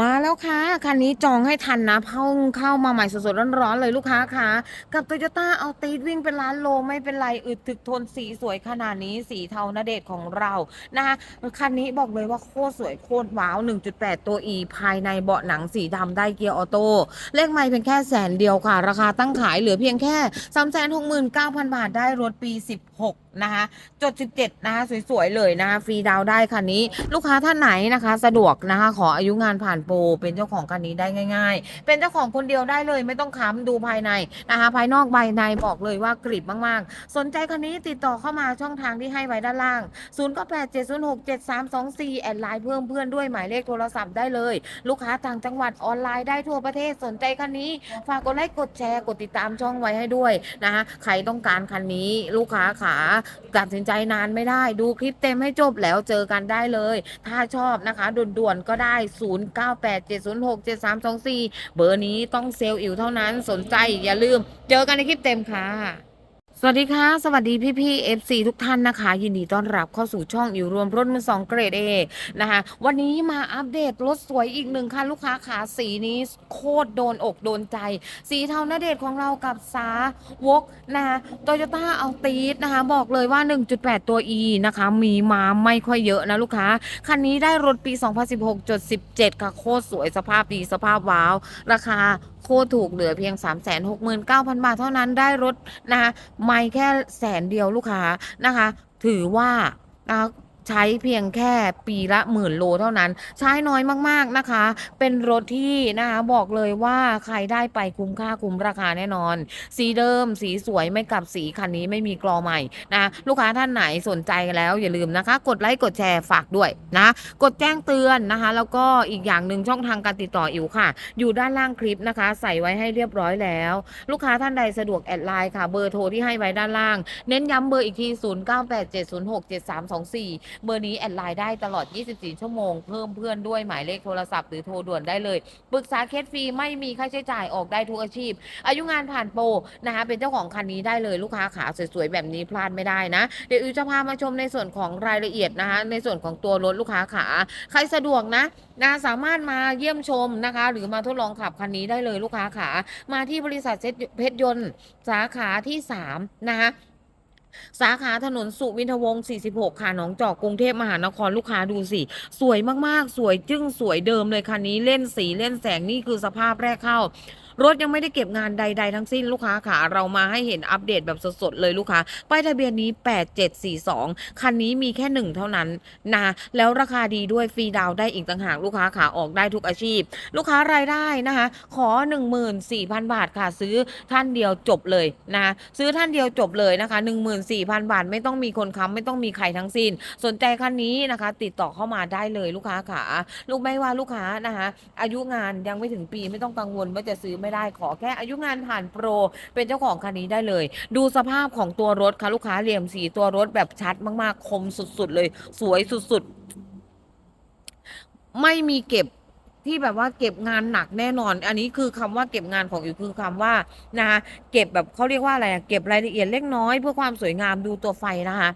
มาแล้วค่ะ คันนี้จองให้ทันนะเพิ่งเข้ามาใหม่สดๆร้อนๆเลยลูกค้าค่ะ กับ Toyota a l t i วิ่งเป็นล้านโลไม่เป็นไร อึดถึกทนสีสวยขนาดนี้สีเทานาเดชของเรานะคะคันนี้บอกเลยว่าโคตรสวยโคตรว้าว 1.8 ตัว E ภายในเบาะหนังสีดำได้เกียร์ออโต้เลขไม่เพียงแค่แสนเดียวค่ะ ราคาตั้งขายเหลือเพียงแค่ 369,000 บาทได้รถปี 16 นะคะจด 17 นะคะสวยๆเลยนะคะฟรีดาวได้คันนี้ ลูกค้าท่านไหนนะคะ สะดวกนะคะ ขออายุงานผ่านโปรเป็นเจ้าของคันนี้ได้ง่าย ๆ เป็นเจ้าของคนเดียวได้เลย ไม่ต้องค้ำดูภายในนะคะ ภายนอกใบในบอกเลยว่ากริบมากๆ สนใจคันนี้ติดต่อเข้ามาช่องทางที่ให้ไว้ด้านล่าง 0 9 8 7 0 6 7 3 2 4 แอดไลน์เพิ่มเพื่อนด้วยหมายเลขโทรศัพท์ได้เลย ลูกค้าต่างจังหวัดออนไลน์ได้ทั่วประเทศสนใจคันนี้ ฝากกดไลค์กดแชร์กดติดตามช่องไว้ให้ด้วยนะคะใครต้องการคันนี้ลูกค้าขาตัดสินใจนานไม่ได้ดูคลิปเต็มให้จบแล้วเจอกันได้เลย ถ้าชอบนะคะด่วนๆก็ได้ 0987067324 เบอร์นี้ต้องเซลล์อิ๋วเท่านั้นสนใจอย่าลืม เจอกันในคลิปเต็มค่ะ สวัสดีค่ะ สวัสดีพี่พี่ๆ FC ทุกท่านนะคะ ยินดีต้อนรับเข้าสู่ช่องอิ๋วรวมรถมือสองเกรดเอนะคะ วันนี้มาอัปเดตรถสวยอีกหนึ่งคันลูกค้าขาสีนี้โคตรโดนอกโดนใจ สีเทาหน้าเดชของเรากับสาวกนะคะโตโยต้าเอาตีสนะคะ บอกเลยว่า 1.8 ตัว E นะคะ มีมาไม่ค่อยเยอะนะลูกค้า คันนี้ได้รถปี 2016.17 ค่ะโคตรสวยสภาพดีสภาพว้าว ราคาโคตรถูกเหลือเพียง 369,000 บาทเท่านั้นได้รถนะคะไม่แค่แสนเดียวลูกค้านะคะ ถือว่านะคะ ใช้เพียงแค่ปีละหมื่นโลเท่านั้น ใช้น้อยมากๆนะคะ เป็นรถที่นะคะบอกเลยว่าใครได้ไปคุ้มค่าคุ้มราคาแน่นอน สีเดิมสีสวยไม่กลับสีคันนี้ไม่มีกรอใหม่นะลูกค้าท่านไหนสนใจแล้วอย่าลืมนะคะ กดไลค์กดแชร์ฝากด้วยนะ กดแจ้งเตือนนะคะ แล้วก็อีกอย่างหนึ่งช่องทางการติดต่ออิ๋วค่ะ อยู่ด้านล่างคลิปนะคะ ใส่ไว้ให้เรียบร้อยแล้ว ลูกค้าท่านใดสะดวกแอดไลน์ค่ะเบอร์โทรที่ให้ไว้ด้านล่าง เน้นย้ำเบอร์อีกที 0987067324เบอร์นี้แอดไลน์ได้ตลอด 24 ชั่วโมง เพิ่มเพื่อนด้วยหมายเลขโทรศัพท์หรือโทรด่วนได้เลย ปรึกษาเคสฟรีไม่มีค่าใช้จ่ายออกได้ทุกอาชีพ อายุงานผ่านโปรนะคะเป็นเจ้าของคันนี้ได้เลยลูกค้าขาสวยๆแบบนี้พลาดไม่ได้นะ เดี๋ยวอิวจะพามาชมในส่วนของรายละเอียดนะคะ ในส่วนของตัวรถลูกค้าขาใครสะดวกนะนะสามารถมาเยี่ยมชมนะคะ หรือมาทดลองขับคันนี้ได้เลยลูกค้าขามาที่บริษัทเพชรยนต์สาขาที่3นะคะ สาขาถนนสุวินทวงศ์46 ค่ะหนองจอกกรุงเทพมหานครลูกค้าดูสิ สวยมากๆ สวยจึ้งสวยเดิมเลยคันนี้เล่นสีเล่นแสงนี่คือสภาพแรกเข้า รถยังไม่ได้เก็บงานใด ๆ ทั้งสิ้นลูกค้าค่ะ เรามาให้เห็นอัปเดตแบบสดๆเลยลูกค้า ป้ายทะเบียนนี้ 8742 คันนี้มีแค่หนึ่งเท่านั้นนะแล้วราคาดีด้วยฟรีดาวได้อีกต่างหากลูกค้าขาออกได้ทุกอาชีพ ลูกค้ารายได้นะคะ ขอ 14,000 บาทค่ะ ซื้อท่านเดียวจบเลยนะคะซื้อท่านเดียวจบเลยนะคะ 14,000 บาทไม่ต้องมีคนค้ำไม่ต้องมีใครทั้งสิ้น สนใจคันนี้นะคะ ติดต่อเข้ามาได้เลยลูกค้าขาลูกไม่ว่าลูกค้านะคะอายุงานยังไม่ถึงปีไม่ต้องกังวลว่าจะซื้อไม่ได้ขอแค่อายุงานผ่านโปร เป็นเจ้าของคันนี้ได้เลย ดูสภาพของตัวรถค่ะลูกค้าเหลี่ยมสีตัวรถแบบชัดมากๆ คมสุดๆเลย สวยสุดๆ ไม่มีเก็บที่แบบว่าเก็บงานหนักแน่นอน อันนี้คือคำว่าเก็บงานของอยู่คือคำว่านะคะเก็บแบบเขาเรียกว่าอะไรเก็บรายละเอียดเล็กน้อยเพื่อความสวยงามดูตัวไฟนะคะ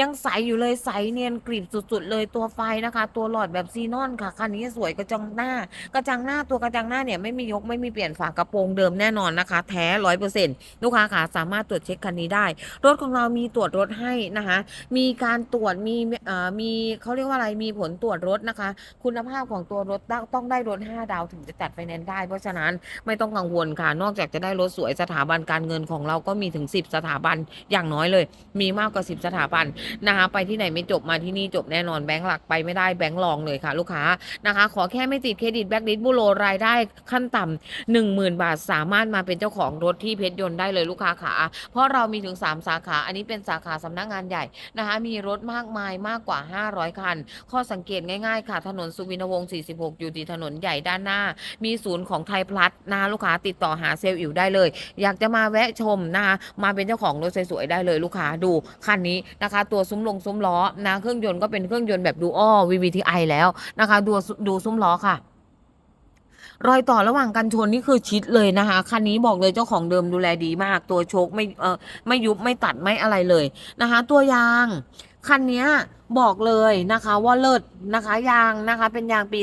ยังใสอยู่เลยใสเนียนกริบสุด ๆ เลยตัวไฟนะคะ ตัวหลอดแบบซีนอนค่ะคันนี้สวยกระจังหน้า กระจังหน้าตัวกระจังหน้าเนี่ยไม่มียกไม่มีเปลี่ยนฝากระโปรงเดิมแน่นอนนะคะ แท้ร้อยเปอร์เซ็นต์ลูกค้าค่ะสามารถตรวจเช็คคันนี้ได้ รถของเรามีตรวจรถให้นะคะ มีการตรวจมีเอ่อมีเขาเรียกว่าอะไรมีผลตรวจรถนะคะ คุณภาพของตัวรถต้องต้องได้รถ5ดาวถึงจะจัดไฟแนนซ์ได้เพราะฉะนั้นไม่ต้องกังวลค่ะ นอกจากจะได้รถสวยสถาบันการเงินของเราก็มีถึง 10 สถาบันอย่างน้อยเลย มีมากกว่า 10 สถาบันนะคะไปที่ไหนไม่จบมาที่นี่จบแน่นอนแบงก์หลักไปไม่ได้แบงก์รองเลยค่ะ ลูกค้านะคะ ขอแค่ไม่ติดเครดิตแบล็คลิสบุโรรายได้ขั้นต่ำหนึ่งหมื่นบาทสามารถมาเป็นเจ้าของรถที่เพชรยนต์ได้เลยลูกค้าขาเพราะเรามีถึง 3 สาขา อันนี้เป็นสาขาสำนักงานใหญ่นะคะมีรถมากมายมากกว่า 500 คัน ข้อสังเกตง่ายๆ ค่ะถนนสุวินทวงศ์ 46 อยู่ที่ถนนใหญ่ด้านหน้า มีศูนย์ของไทยพลัสนะลูกค้าติดต่อหาเซลล์อิ๋วได้เลย อยากจะมาแวะชมนะคะมาเป็นเจ้าของรถสวยๆได้เลยลูกค้าดูคันนี้นะคะนะคะตัวซุ้มลงซุ้มล้อนะเครื่องยนต์ก็เป็นเครื่องยนต์แบบดูอ้อ VVTi แล้วนะคะดูดูซุ้มล้อค่ะรอยต่อระหว่างกันชนนี่คือชิดเลยนะคะคันนี้บอกเลยเจ้าของเดิมดูแลดีมาก ตัวโชคไม่เออไม่ยุบไม่ตัดไม่อะไรเลยนะคะ ตัวยางคันนี้บอกเลยนะคะ ว่าเลิศนะคะ ยางนะคะ เป็นยางปี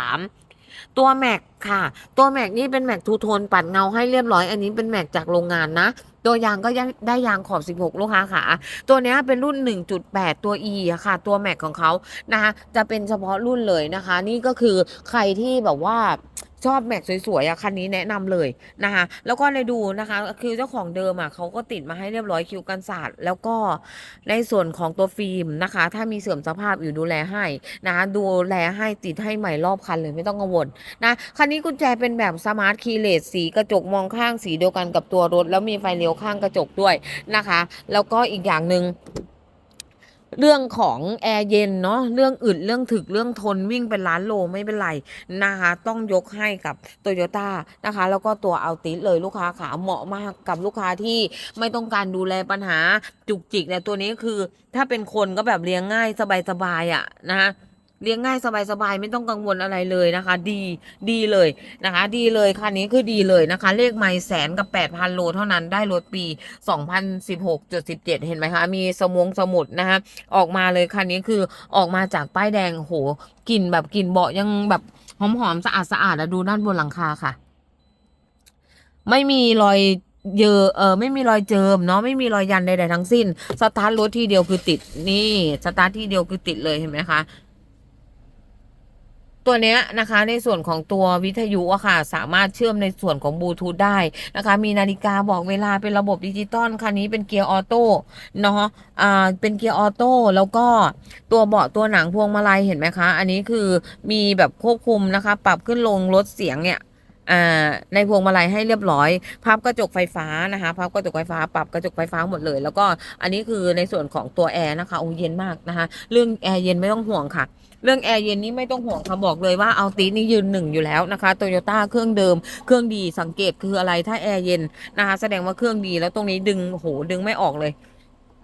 2023 ตัวแม็กค่ะ ตัวแม็กนี่เป็นแม็กทูโทนปัดเงาให้เรียบร้อย อันนี้เป็นแม็กจากโรงงานนะ ตัวยางก็ยังได้ยางขอบ 16 ลูกค้าค่ะ ตัวนี้เป็นรุ่น 1.8 ตัว E อะค่ะ ตัวแม็กของเขานะคะจะเป็นเฉพาะรุ่นเลยนะคะ นี่ก็คือใครที่แบบว่า ชอบแม็กสวยๆอะคันนี้แนะนำเลยนะคะ แล้วก็ในดูนะคะ คือเจ้าของเดิมอะเขาก็ติดมาให้เรียบร้อยคิวกันศาสตร์แล้วก็ในส่วนของตัวฟิล์มนะคะ ถ้ามีเสื่อมสภาพอยู่ดูแลให้นะคะดูแลให้ติดให้ใหม่รอบคันเลยไม่ต้องกังวลนะคันนี้กุญแจเป็นแบบสมาร์ทคีย์เลสสีกระจกมองข้างสีเดียวกันกับตัวรถ แล้วมีไฟเลี้ยวข้างกระจกด้วยนะคะ แล้วก็อีกอย่างหนึ่ง เรื่องของแอร์เย็นเนาะเรื่องอึดเรื่องถึกเรื่องทนวิ่งเป็นล้านโลไม่เป็นไรนะคะ ต้องยกให้กับโตโยต้านะคะ แล้วก็ตัวอัลติสเลยลูกค้าขาเหมาะมากกับลูกค้าที่ไม่ต้องการดูแลปัญหาจุกจิกเนี่ยตัวนี้คือ ถ้าเป็นคนก็แบบเลี้ยงง่ายสบายๆอะนะคะ เลี้ยงง่ายสบายๆไม่ต้องกังวลอะไรเลยนะคะ ดีดีเลยนะคะ ดีเลยคันนี้คือดีเลยนะคะ เลขไม่แสนกับ8,000โลเท่านั้นได้รถปี2016.17เห็นไหมคะ มีสมงสมุดนะคะออกมาเลยคันนี้คือออกมาจากป้ายแดงโหกลิ่นแบบกลิ่นเบาะยังแบบหอมๆสะอาดสะอาดๆอะดูด้านบนหลังคาค่ะ ไม่มีรอยเยอเออไม่มีรอยเจิมเนาะไม่มีรอยยันใดๆทั้งสิ้น สตาร์ทรถทีเดียวคือติดนี่ สตาร์ททีเดียวคือติดเลยเห็นไหมคะ ตัวเนี้ยนะคะในส่วนของตัววิทยุอะค่ะ สามารถเชื่อมในส่วนของบลูทูธได้นะคะ มีนาฬิกาบอกเวลาเป็นระบบดิจิตอลคันนี้เป็นเกียร์ออโต้เนาะอ่าเป็นเกียร์ออโต้แล้วก็ตัวเบาะตัวหนังพวงมาลัยเห็นไหมคะ อันนี้คือมีแบบควบคุมนะคะ ปรับขึ้นลงลดเสียงเนี่ยอ่าในพวงมาลัยให้เรียบร้อย พับกระจกไฟฟ้านะคะพับกระจกไฟฟ้า ปรับกระจกไฟฟ้าหมดเลย แล้วก็อันนี้คือในส่วนของตัวแอร์นะคะโอ้เย็นมากนะคะ เรื่องแอร์เย็นไม่ต้องห่วงค่ะ เรื่องแอร์เย็นนี่ไม่ต้องห่วงค่ะบอกเลยว่าเอาตีนี่ยืนหนึ่งอยู่แล้วนะคะโตโยต้าเครื่องเดิม เครื่องดีสังเกตคืออะไรถ้าแอร์เย็นนะคะแสดงว่าเครื่องดีแล้วตรงนี้ดึงโหดึงไม่ออกเลย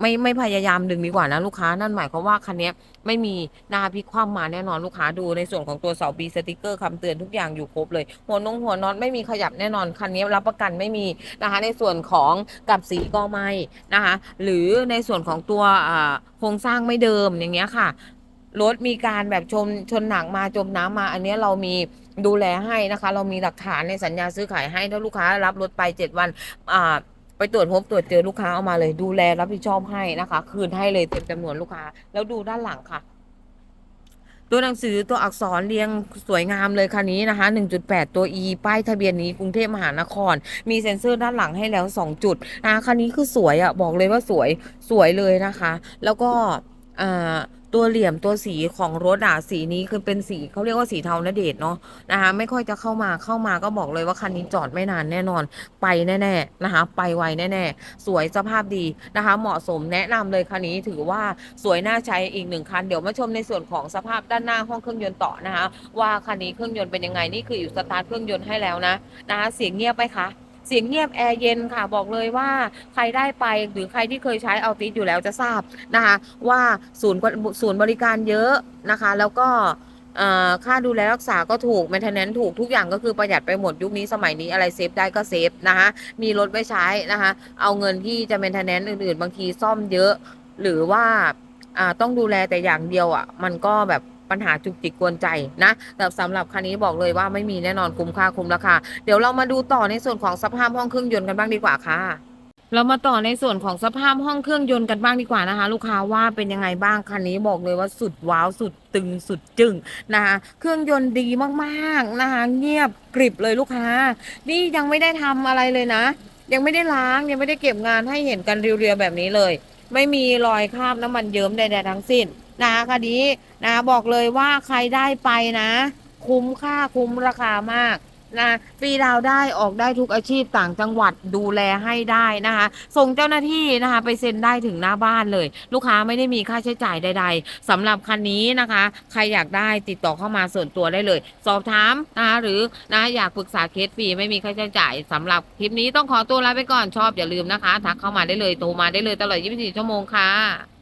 ไม่ไม่พยายามดึงดีกว่านะลูกค้านั่นหมายความว่าคันนี้ไม่มีหนาพิกคว่ำมาแน่นอนลูกค้าดูในส่วนของตัวเสาบีสติกเกอร์คำเตือนทุกอย่างอยู่ครบเลย หัวนงหัวน็อตไม่มีขยับแน่นอนคันนี้รับประกันไม่มีนะคะในส่วนของกับสีก็ไม่นะคะหรือในส่วนของตัวโครงสร้างไม่เดิมอย่างเงี้ยค่ะ รถมีการแบบชนชนหนักมาจมน้ำมา อันนี้เรามีดูแลให้นะคะ เรามีหลักฐานในสัญญาซื้อขายให้ถ้าลูกค้ารับรถไปเจ็ดวันอ่าไปตรวจพบตรวจเจอลูกค้าเอามาเลยดูแลรับผิดชอบให้นะคะ คืนให้เลยเต็มจำนวนลูกค้า แล้วดูด้านหลังค่ะ ตัวหนังสือตัวอักษรเรียงสวยงามเลยคันนี้นะคะ 1.8 ตัว E ป้ายทะเบียนนี้กรุงเทพมหานคร มีเซ็นเซอร์ด้านหลังให้แล้ว 2 จุดนะคะคันนี้คือสวยอะ่ะบอกเลยว่าสวยสวยเลยนะคะ แล้วก็อ่า ตัวเหลี่ยมตัวสีของรถอะสีนี้คือเป็นสีเขาเรียกว่าสีเทานเดชเนาะนะคะไม่ค่อยจะเข้ามาเข้ามาก็บอกเลยว่าคันนี้จอดไม่นานแน่นอน ไปแน่ๆนะคะไปไวแน่ๆ สวยสภาพดีนะคะ เหมาะสมแนะนำเลยคันนี้ถือว่าสวยน่าใช้อีกหนึ่งคัน เดี๋ยวมาชมในส่วนของสภาพด้านหน้าห้องเครื่องยนต์ต่อนะคะ ว่าคันนี้เครื่องยนต์เป็นยังไงนี่คืออยู่สตาร์ทเครื่องยนต์ให้แล้วนะนะคะเสียงเงียบไหมคะ เสียงเงียบแอร์เย็นค่ะบอกเลยว่าใครได้ไปหรือใครที่เคยใช้เอาติสอยู่แล้วจะทราบนะคะว่าศูนย์ศูนย์บริการเยอะนะคะ แล้วก็ค่าดูแลรักษาก็ถูก m ม i n t e n a n c e ถูกทุกอย่างก็คือประหยัดไปหมดยุคนี้สมัยนี้อะไรเซฟได้ก็เซฟนะคะมีรถไว้ใช้นะคะเอาเงินที่จะ m ม i n t e n a n c e อื่นๆ บางทีซ่อมเยอะ หรือว่าอ่าต้องดูแลแต่อย่างเดียวอะมันก็แบบ ปัญหาจุกจิกกวนใจนะแต่สำหรับคันนี้บอกเลยว่าไม่มีแน่นอนคุ้มค่าคุ้มราคาเดี๋ยวเรามาดูต่อในส่วนของสภาพห้องเครื่องยนต์กันบ้างดีกว่าค่ะเรามาต่อในส่วนของสภาพห้องเครื่องยนต์กันบ้างดีกว่านะคะ ลูกค้าว่าเป็นยังไงบ้างคันนี้บอกเลยว่าสุดว้าวสุดตึงสุดจึงนะคะเครื่องยนต์ดีมากๆนะคะเงียบกริบเลยลูกค้า นี่ยังไม่ได้ทำอะไรเลยนะ ยังไม่ได้ล้างยังไม่ได้เก็บงานให้เห็นกันเรียวๆแบบนี้เลย ไม่มีรอยคราบน้ำมันเยิ้มใดๆทั้งสิ้น นะคะคันนี้นะบอกเลยว่าใครได้ไปนะ คุ้มค่าคุ้มราคามากนะฟรีดาวได้ออกได้ทุกอาชีพต่างจังหวัดดูแลให้ได้นะคะ ส่งเจ้าหน้าที่นะคะไปเซ็นได้ถึงหน้าบ้านเลย ลูกค้าไม่ได้มีค่าใช้จ่ายใด ๆสำหรับคันนี้นะคะ ใครอยากได้ติดต่อเข้ามาส่วนตัวได้เลย สอบถามนะคะหรือนะอยากปรึกษาเคสฟรีไม่มีค่าใช้จ่ายสำหรับคลิปนี้ต้องขอตัวลาไปก่อนชอบอย่าลืมนะคะ ทักเข้ามาได้เลยโทรมาได้เลยตลอด 24 ชั่วโมงค่ะ